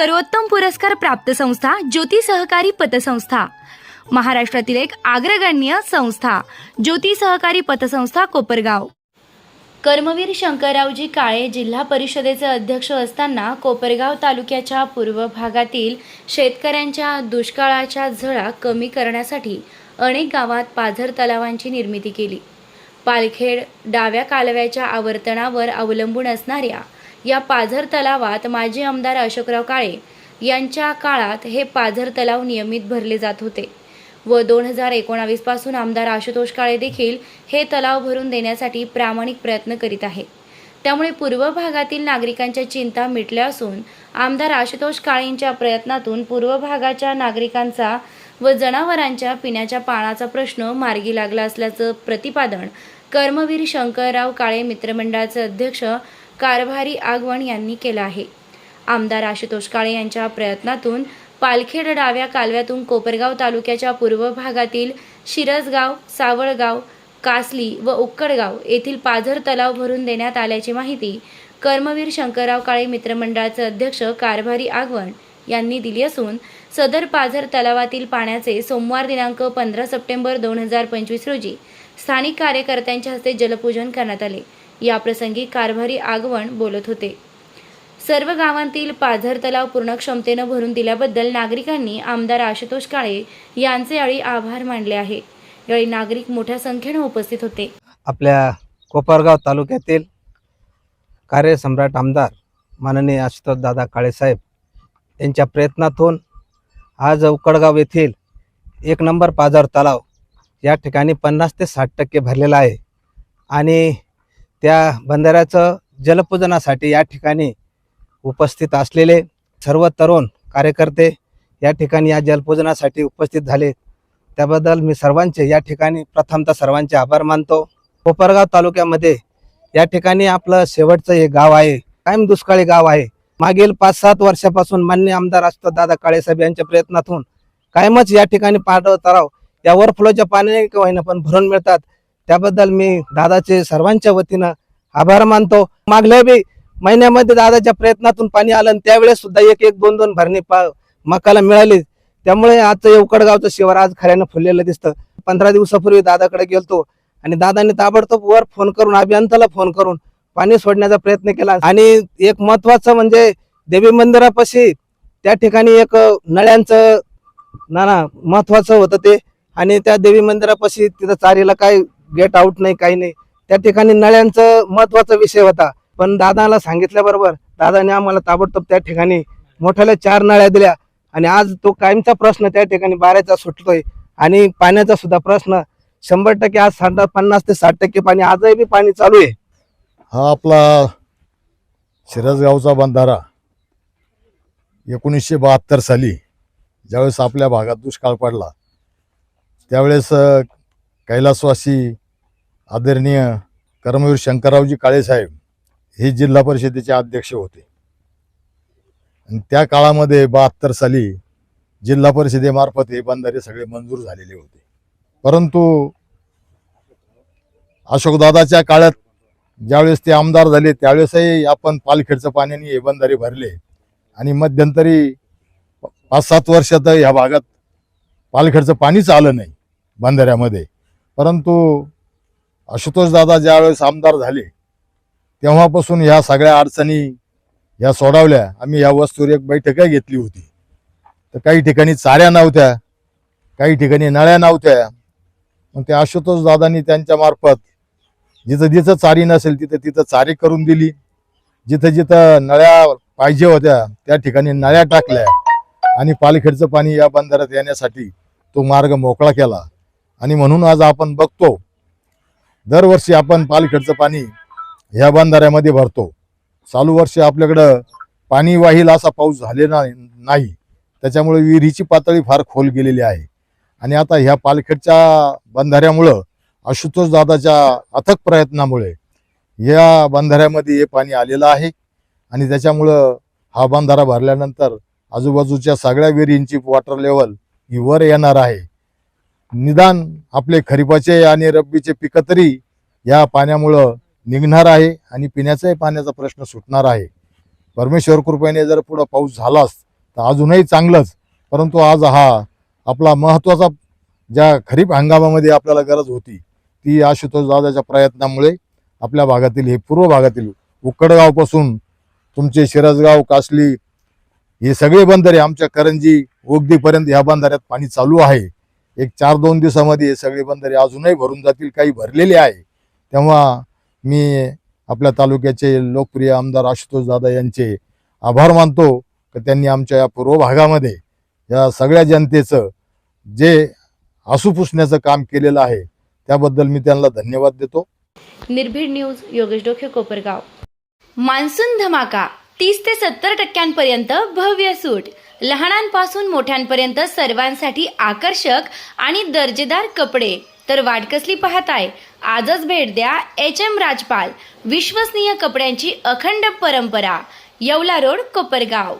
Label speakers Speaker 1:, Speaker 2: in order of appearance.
Speaker 1: सर्वोत्तम पुरस्कार प्राप्त संस्था ज्योती सहकारी पतसंस्था. महाराष्ट्रातील एक अग्रगण्य संस्था ज्योती सहकारी पतसंस्था कोपरगाव. कर्मवीर शंकररावजी काळे जिल्हा परिषदेचे अध्यक्ष असताना कोपरगाव तालुक्याच्या पूर्व भागातील शेतकऱ्यांच्या दुष्काळाच्या झळा कमी करण्यासाठी अनेक गावात पाझर तलावांची निर्मिती केली. पालखेड डाव्या कालव्याच्या आवर्तनावर अवलंबून असणाऱ्या या पाझर तलावात माजी आमदार अशोकराव काळे यांच्या काळात हे पाझर तलाव नियमित भरले जात होते. व दोन हजार एकोणावीसपासून आमदार आशुतोष काळे देखील हे तलाव भरून देण्यासाठी प्रामाणिक प्रयत्न करीत आहे. त्यामुळे पूर्व भागातील नागरिकांच्या चिंता मिटल्या असून आमदार आशुतोष काळेंच्या प्रयत्नातून पूर्व भागाच्या नागरिकांचा व जनावरांच्या पिण्याच्या पाण्याचा प्रश्न मार्गी लागला असल्याचं प्रतिपादन कर्मवीर शंकरराव काळे मित्रमंडळाचे अध्यक्ष कारभारी आगवण यांनी केलं आहे. आमदार आशुतोष काळे यांच्या प्रयत्नातून पालखेड डाव्या कालव्यातून कोपरगाव तालुक्याच्या पूर्व भागातील शिरसगाव सावळगाव कासली व उक्कडगाव येथील पाझर तलाव भरून देण्यात आल्याची माहिती कर्मवीर शंकरराव काळे मित्रमंडळाचे अध्यक्ष कारभारी आगवण यांनी दिली असून सदर पाझर तलावातील पाण्याचे सोमवार दिनांक पंधरा सप्टेंबर दोन हजार पंचवीस रोजी स्थानिक कार्यकर्त्यांच्या हस्ते जलपूजन करण्यात आले. याप्रसंगी कारभारी आगवण बोलत होते. सर्व गावांतील पाझर तलाव पूर्ण क्षमतेनं भरून दिल्याबद्दल नागरिकांनी आमदार आशुतोष काळे यांचे यावेळी आभार मानले आहे. यावेळी नागरिक मोठ्या संख्येनं उपस्थित होते.
Speaker 2: आपल्या कोपरगाव तालुक्यातील कार्यसम्राट आमदार माननीय आशुतोष दादा काळेसाहेब यांच्या प्रयत्नातून आज उकडगाव येथील एक नंबर पाझर तलाव या ठिकाणी पन्नास ते साठ टक्के भरलेला आहे. आणि त्या बंधाऱ्याचं जलपूजनासाठी या ठिकाणी उपस्थित असलेले सर्व तरुण कार्यकर्ते या ठिकाणी या जलपूजनासाठी उपस्थित झाले. त्याबद्दल मी सर्वांचे या ठिकाणी प्रथमतः सर्वांचे आभार मानतो. कोपरगाव तालुक्यामध्ये या ठिकाणी आपलं शेवटचं हे गाव आहे. कायम दुष्काळी गाव आहे. मागील पाच सात वर्षापासून मान्य आमदार असतो दादा काळेसाहेब यांच्या प्रयत्नातून कायमच या ठिकाणी पाडव तराव या ओव्हरफ्लोच्या पाण्याने का होईना पण भरून मिळतात. त्याबद्दल मी दादाचे सर्वांच्या वतीनं आभार मानतो. मागल्या बी महिन्यामध्ये दादाच्या प्रयत्नातून पाणी आलं आणि त्यावेळेस सुद्धा एक एक दोन दोन भरणी पा मकाला मिळाली. त्यामुळे आजचं हे उकडगावचं शिवार आज खऱ्यानं फुललेलं दिसतं. पंधरा दिवसापूर्वी दादाकडे गेलतो आणि दादाने ताबडतोब वर फोन करून अभियंताला फोन करून पाणी सोडण्याचा प्रयत्न केला. आणि एक महत्वाचं म्हणजे देवी मंदिरापाशी त्या ठिकाणी एक नळ्यांचं ना ना महत्वाचं होतं ते. आणि त्या देवी मंदिरापाशी तिथं चारीला काय गेट आउट नाही काही नाही. त्या ठिकाणी नळ्यांचं महत्त्वाचा विषय होता. पण दादाला सांगितल्याबरोबर दादाने आम्हाला ताबडतोब त्या ठिकाणी मोठ्याल्या चार नळ्या दिल्या. आणि आज तो कायमचा प्रश्न त्या ठिकाणी बाराचा सुटतोय. आणि पाण्याचा सुद्धा प्रश्न. शंभर टक्के आज साठ पन्नास ते साठ टक्के पाणी आजही बी पाणी चालू आहे.
Speaker 3: हा आपला शिरसगावचा बंधारा एकोणीसशे बहात्तर साली ज्यावेळेस आपल्या भागात दुष्काळ पडला त्यावेळेस कैलासवासी आदरणीय कर्मवीर शंकररावजी काळेसाहेब हे जिल्हा परिषदेचे अध्यक्ष होते. आणि त्या काळामध्ये बहात्तर साली जिल्हा परिषदेमार्फत हे बंधारे सगळे मंजूर झालेले होते. परंतु अशोकदादाच्या काळात ज्यावेळेस ते आमदार झाले त्यावेळेसही आपण पालखेडचं पाण्याने हे बंधारे भरले. आणि मध्यंतरी पाच सात वर्षात ह्या भागात पालखेडचं पाणीच आलं नाही बंधाऱ्यामध्ये. परंतु आशुतोष दादा ज्यावेळेस आमदार झाले तेव्हापासून ह्या सगळ्या अडचणी ह्या सोडवल्या. आम्ही या वस्तूवर एक बैठकही घेतली होती. तर काही ठिकाणी चाऱ्या नव्हत्या काही ठिकाणी नळ्या नव्हत्या. मग ते आशुतोष दादांनी त्यांच्या मार्फत जिथं जिथं चारी नसेल तिथं तिथं चारी करून दिली. जिथं जिथं नळ्या पाहिजे होत्या त्या ठिकाणी नळ्या टाकल्या आणि पालखेडचं पाणी या बंधाऱ्यात येण्यासाठी तो मार्ग मोकळा केला. आणि म्हणून आज आपण बघतो दरवर्षी आपण पालखेडचं पाणी ह्या बंधाऱ्यामध्ये भरतो. चालू वर्षी आपल्याकडं पाणी वाहील असा पाऊस झालेला नाही. त्याच्यामुळे विहिरीची पातळी फार खोल गेलेली आहे. आणि आता ह्या पालखेडच्या बंधाऱ्यामुळं आशुतोष दादाच्या अथक प्रयत्नामुळे या बंधाऱ्यामध्ये हे पाणी आलेलं आहे. आणि त्याच्यामुळं हा बंधारा भरल्यानंतर आजूबाजूच्या सगळ्या विहिरींची वॉटर लेवल ही वर येणार आहे. निदान आपले खरीपाचे आणि रब्बीचे पिकं तरी या पाण्यामुळं निघणार आहे आणि पिण्याचाही पाण्याचा प्रश्न सुटणार आहे. परमेश्वर कृपेने जर पुढं पाऊस झालाच तर अजूनही चांगलंच. परंतु आज हा आपला महत्त्वाचा ज्या खरीप हंगामामध्ये आपल्याला गरज होती ती आशुतोष दादाच्या प्रयत्नामुळे आपल्या भागातील हे पूर्व भागातील उक्कडगावपासून तुमचे शिरसगाव कासली हे सगळे बंधारे आमच्या करंजी ओगदीपर्यंत ह्या बंधाऱ्यात पाणी चालू आहे. एक चार दोन दिवसामध्ये हे सगळे बंधारे अजूनही भरून जातील काही भरलेले आहे. तेव्हा मी आपल्या तालुक्याचे लोकप्रिय आमदार आशुतोष दादा यांचे आभार मानतो की त्यांनी आमच्या या पूर्व भागामध्ये या सगळ्या जनतेचं जे आसू पुसण्याचं काम केलेलं आहे त्याबद्दल मी त्यांना धन्यवाद देतो.
Speaker 1: निर्भीड न्यूज योगेश डोखे कोपरगाव. मान्सून धमाका तीस ते सत्तर टक्क्यांपर्यंत भव्य सूट. लहानांपासून मोठ्यांपर्यंत सर्वांसाठी आकर्षक आणि दर्जेदार कपडे. तर वाट कसली पाहताय? आजच भेट द्या एच एम राजपाल विश्वसनीय कपड्यांची अखंड परंपरा येवला रोड कोपरगाव.